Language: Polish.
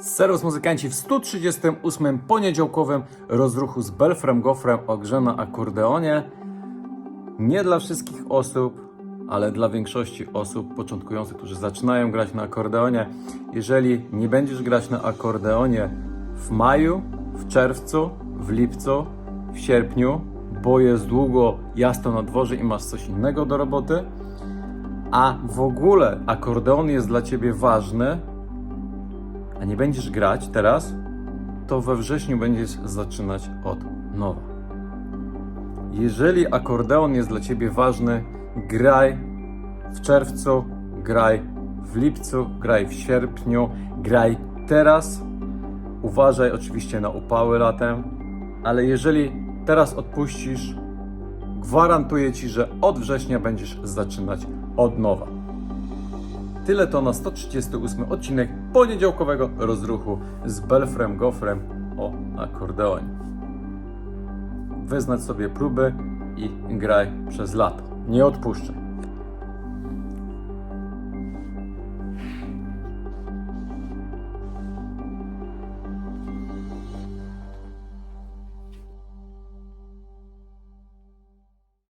Serwus muzykanci w 138 poniedziałkowym rozruchu z Belfrem Gofrem o grze na akordeonie. Nie dla wszystkich osób, ale dla większości osób początkujących, którzy zaczynają grać na akordeonie. Jeżeli nie będziesz grać na akordeonie w maju, w czerwcu, w lipcu, w sierpniu, bo jest długo jasno na dworze i masz coś innego do roboty, a w ogóle akordeon jest dla ciebie ważny, a nie będziesz grać teraz, to we wrześniu będziesz zaczynać od nowa. Jeżeli akordeon jest dla ciebie ważny, graj w czerwcu, graj w lipcu, graj w sierpniu, graj teraz. Uważaj oczywiście na upały latem, ale jeżeli teraz odpuścisz, gwarantuję ci, że od września będziesz zaczynać od nowa. Tyle to na 138 odcinek poniedziałkowego rozruchu z Belfrem Gofrem o akordeonie. Wyznać sobie próby i graj przez lato. Nie odpuszczaj.